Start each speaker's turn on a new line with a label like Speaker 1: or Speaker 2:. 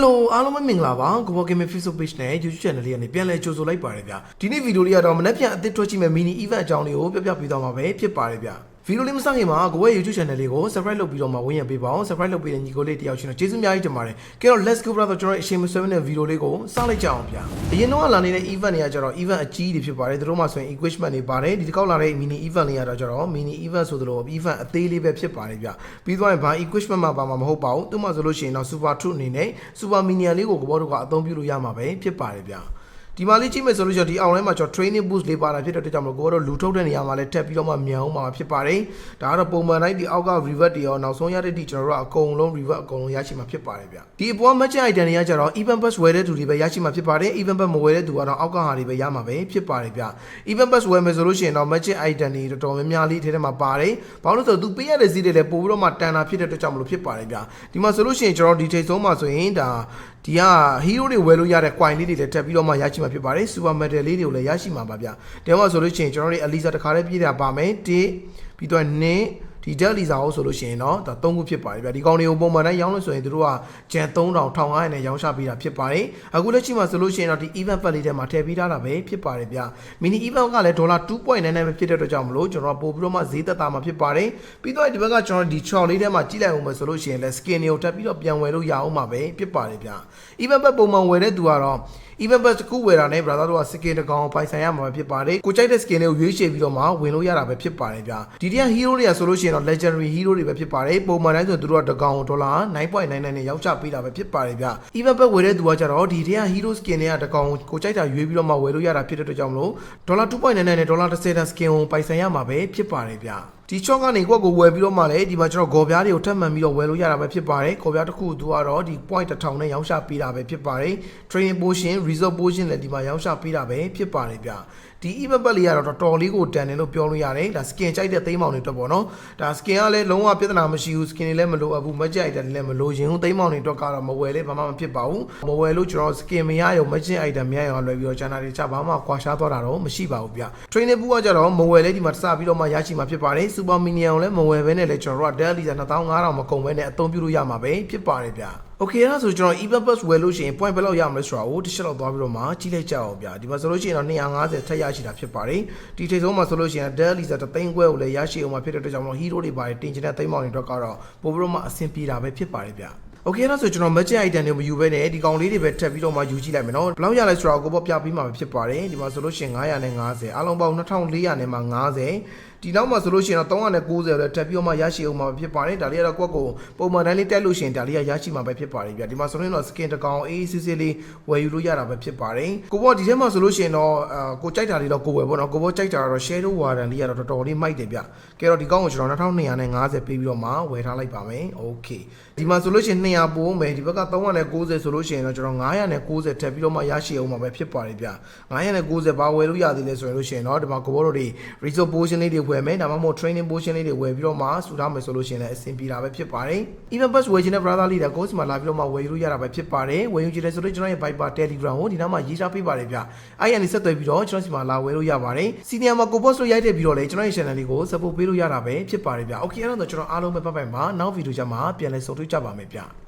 Speaker 1: Hello အားလုံးပဲမင်္ဂလာပါကိုဘောဂိမ်း Facebook page နဲ့ YouTube channel လေးကနေပြန်လည်ကြိုဆိုလိုက်ပါတယ်ဗျဒီနေ့ဗီဒီယိုလေးကတော့မနေ့ပြန်အသစ်ထွက်ကြည့်မဲ့ mini event အကြောင်းလေးကိုပြပြပေးသွားမှာပဲဖြစ်ပါတယ်ဗျ ဗီဒီယိုလေးမစခင်မှာကိုယ့်ရဲ့ YouTube channel လေးကို subscribe လုပ်ပြီးတော့မှဝင်ရပေးပါအောင် subscribe လုပ်ပေးတဲ့ညီကိုလေးတယောက်ချင်းတော့ကျေးဇူးအများကြီးတင်ပါတယ်ကဲတော့ let's go brother ကျွန်တော်ရဲ့အချိန်မဆွဲတဲ့ဗီဒီယိုလေးကိုစလိုက်ကြအောင်ဗျအရင်တော့လာနေတဲ့ event တွေကကျတော့ event အကြီးတွေဖြစ်ပါတယ်သူတို့မှဆိုရင် equipment တွေပါတယ်ဒီတစ်ခေါက်လာတဲ့ mini event လေးကတော့ကျတော့ mini event ဆိုသလို event အသေးလေးပဲဖြစ်ပါတယ်ဗျပြီးသွားရင်ဘာ equipment မှပါမှာမဟုတ်ပါဘူးသူမှဆိုလို့ရှိရင်တော့ super truth အနေနဲ့ super minion လေးကိုကဘောတို့ကအသုံးပြုလို့ရမှာပဲဖြစ်ပါတယ်ဗျ ဒီမှာလေးကြည့်မယ်ဆိုလို့ရှိရင်ဒီအောင်ထဲမှာကျွန်တော် training boost လေးပါတာဖြစ်တဲ့အတွက်ကြောင့်မလို့ကိုကတော့လူထုတ်တဲ့နေရာမှာလည်းထပ်ပြီးတော့မှမြန်အောင်မှာဖြစ်ပါတယ်ဒါကတော့ပုံမှန်တိုင်းဒီအောက်က revert တွေရောနောက်ဆုံးရတဲ့ဒီကျွန်တော်တို့ကအကုန်လုံး revert အကုန်လုံးရရှိမှာဖြစ်ပါတယ်ဗျဒီအပေါ် match item တွေကကျတော့ even pass ဝယ်တဲ့သူတွေပဲရရှိမှာဖြစ်ပါတယ် even pass မဝယ်တဲ့သူကတော့အောက်ကဟာတွေပဲရမှာပဲဖြစ်ပါတယ်ဗျ even pass ဝယ်မယ်ဆိုလို့ရှိရင်တော့ match item တွေတော်တော်များများလေးထဲထဲမှာပါတယ်ဘာလို့လဲဆိုတော့သူပေးရတဲ့ဈေးတွေလည်းပို့ပြီးတော့မှတန်တာဖြစ်တဲ့အတွက်ကြောင့်မလို့ဖြစ်ပါတယ်ဗျဒီမှာဆိုလို့ရှိရင်ကျွန်တော်ဒီထိတ်ဆုံးမှာဆိုရင်ဒါဒီက hero တွေဝယ်လို့ရတဲ့ coin လေးတွေလည်းတက်ပြီးတော့မှရရှိမှာဖြစ်ပါတယ် super medal လေးတွေကိုလည်းရရှိမှာပါဗျဒီမှာဆိုလို့ရှိရင်ကျွန်တော်တို့ Elisa တစ်ခါလေးပြည့်တာပါမယ်1ပြီးတော့2ဒီတက်လီစာဟုတ်ဆိုလို့ရှိရင်တော့ဒါ၃ခုဖြစ်ပါတယ်ဗျဒီကောင်တွေကိုပုံမှန်တိုင်းရောင်းလို့ဆိုရင်တို့ကကျန်3000 1500နဲ့ရောင်းချပေးတာဖြစ်ပါတယ်အခုလက်ရှိမှာဆိုလို့ရှိရင်တော့ဒီ event pack လေးထဲမှာထည့်ပေးထားတာပဲဖြစ်ပါတယ်ဗျ mini event ကလည်းဒေါ်လာ2.99ပဲဖြစ်တဲ့အတွက်ကြောင့်မလို့ကျွန်တော်ပို့ပြီးတော့မှဈေးသက်သာမှာဖြစ်ပါတယ်ပြီးတော့ဒီဘက်ကကျွန်တော်ဒီ chart လေးထဲမှာကြည့်လိုက်အောင်မယ်ဆိုလို့ရှိရင်လည်း skin တွေကိုတက်ပြီးတော့ပြန်ဝယ်လို့ရအောင်မှာပဲဖြစ်ပါတယ်ဗျ event pack ပုံမှန်ဝယ်တဲ့သူကတော့ even pass တစ်ခုဝယ်တာနဲ့ brother တို့က skin တစ်ကောင်ပိုင်ဆိုင်ရမှာပဲဖြစ်ပါတယ်ကိုကြိုက်တဲ့ skin တွေကိုရွေးချယ်ပြီးတော့မှဝင်လို့ရတာပဲဖြစ်ပါတယ်ဗျဒီတရား hero တွေကဆိုလို့ရှိရင်တော့ legendary hero တွေပဲဖြစ်ပါတယ်ပုံမှန်တိုင်းဆိုသူတို့ကတစ်ကောင်ဒေါ်လာ9.99နဲ့ရောက်ချပေးတာပဲဖြစ်ပါတယ်ဗျ even pass ဝယ်တဲ့သူကကြတော့ဒီတရား hero skin တွေကတစ်ကောင်ကိုကြိုက်တာရွေးပြီးတော့မှဝယ်လို့ရတာဖြစ်တဲ့အတွက်ကြောင့်မလို့ဒေါ်လာ2.99နဲ့ဒေါ်လာ10တန် skin ကိုပိုင်ဆိုင်ရမှာပဲဖြစ်ပါတယ်ဗျ ဒီချော့ကနေကိုယ့်ကိုဝယ်ပြီးတော့မှလည်းဒီမှာကျွန်တော်ဂေါ်ပြားတွေကိုထပ်မံပြီးတော့ဝယ်လို့ရတာပဲဖြစ်ပါတယ်ဂေါ်ပြားတစ်ခုသူကတော့ဒီ point 1000နဲ့ရောင်းချပေးတာပဲဖြစ်ပါတယ် training portion resort portion လည်းဒီမှာရောင်းချပေးတာပဲဖြစ်ပါတယ်ဗျဒီ event ပတ်လေးကတော့တော်တော်လေးကိုတန်တယ်လို့ပြောလို့ရတယ်ဒါ skin ကြိုက်တဲ့သိမ်းမောင်တွေအတွက်ပေါ့နော်ဒါ skin ကလည်းလုံးဝပြဿနာမရှိဘူး skin တွေလည်းမလိုအပ်ဘူးမကြိုက်တယ်လည်းမလိုချင်ဘူးသိမ်းမောင်တွေအတွက်ကတော့မဝယ်လေဘာမှမဖြစ်ပါဘူးမဝယ်လို့ကျွန်တော် skin မရရုံမကျင့် item မရရုံလွယ်ပြီးတော့ channel တွေချဘာမှကွာရှားသွားတာတော့မရှိပါဘူးဗျ training book ကကြတော့မဝယ်လေဒီမှာတစပြီးတော့မှရရှိမှာဖြစ်ပါတယ် super minion ကိုလည်းမဝယ်ဘဲနဲ့လည်းကျွန်တော်တို့က Dell Lisa 2500မကုန်ဘဲနဲ့အသုံးပြုလို့ရမှာပဲဖြစ်ပါတယ်ဗျ Okay အဲ့ဒါဆိုကျွန်တော် Even Pass ဝယ်လို့ရှိရင် point ဘယ်လောက်ရမလဲဆိုတာကိုတစ်ချက်လောက်သွားပြီးတော့မှကြည့်လိုက်ကြအောင်ဗျာဒီမှာဆိုလို့ရှိရင်တော့250ထပ်ရရှိတာဖြစ်ပါတယ်ဒီထိပ်ဆုံးမှာဆိုလို့ရှိရင် Dell Lisa တသိန်းခွဲကိုလည်းရရှိအောင်မှာဖြစ်တဲ့အတွက်ကြောင့်မို့ hero တွေပါတယ်တင်ချင်တဲ့သိန်းပေါင်တွေတော့ကတော့ပို့ပြီးတော့မှအဆင်ပြေတာပဲဖြစ်ပါတယ်ဗျာ Okay အဲ့ဒါဆိုကျွန်တော် match item တွေမယူဘဲနဲ့ဒီကောင်လေးတွေပဲထပ်ပြီးတော့မှယူကြည့်လိုက်မယ်နော်ဘယ်လောက်ရလဲဆိုတာကိုပေါ့ပြပေးမှာပဲဖြစ်ပါတယ်ဒီမှာဆိုလို့ရှိရင်950အားလုံးပေါင်း2400နဲ့မှ90ဒီနောက်မှာဆိုလို့ရှိရင်တော့390လည်းထပ်ပြီးတော့မှရရှိအောင်မှာပဲဖြစ်ပါတယ်ဒါလေးကတော့ကိုယ့်ကိုပုံမှန်တိုင်းလေးတက်လို့ရှိရင်ဒါလေးကရရှိမှာပဲဖြစ်ပါတယ်ဗျဒီမှာဆိုရင်တော့ skin တစ်ကောင်အေးစစ်စစ်လေးဝယ်ယူလို့ရတာပဲဖြစ်ပါတယ်ကိုပေါ့ဒီထဲမှာဆိုလို့ရှိရင်တော့အာကိုကြိုက်တာလေးတော့ကိုဝယ်ပေါ့နော်ကိုပေါ့ကြိုက်တာတော့ shadow warden လေးကတော့တော်တော်လေးမိုက်တယ်ဗျကဲတော့ဒီကောင်ကိုကျွန်တော်2250ပေးပြီးတော့မှဝယ်ထားလိုက်ပါမယ် okay ဒီမှာဆိုလို့ရှိရင်200ပိုးမယ်ဒီဘက်က390ဆိုလို့ရှိရင်တော့ကျွန်တော်990ထပ်ပြီးတော့မှရရှိအောင်မှာပဲဖြစ်ပါတယ်ဗျ990ဘာဝယ်လို့ရသေးလဲဆိုရင်လို့ရှိရင်တော့ဒီမှာကိုဘောတို့တွေ resource portion လေးတွေဝယ်မယ်ဒါမှမဟုတ် training portion လေးတွေဝယ်ပြီးတော့မှစူထားမယ်ဆိုလို့ရှိရင်လည်းအဆင်ပြေတာပဲဖြစ်ပါတယ် even pass ဝယ်ချင်တဲ့ brother လေးတွေကကိုယ်စီမှာလာပြီးတော့မှဝယ်ယူလို့ရတာပဲဖြစ်ပါတယ်ဝယ်ယူချင်တယ်ဆိုတော့ကျွန်တော်ရဲ့ Viber Telegram ကိုဒီနောက်မှာရေးချပေးပါတယ်ဗျအဲ့ရနေဆက်သွယ်ပြီးတော့ကျွန်တော်စီမှာလာဝယ်လို့ရပါတယ် senior မှာကို post လို့ရိုက်တဲ့ပြီးတော့လေကျွန်တော်ရဲ့ channel လေးကို support ပေးလို့ရတာပဲဖြစ်ပါတယ်ဗျ okay အဲ့တော့ကျွန်တော်အားလုံးပဲပတ်ပိုင်ပါနောက်ဗီဒီယိုကြမှာပြန်လည်ဆုံတွေ့ကြပါမယ်ဗျ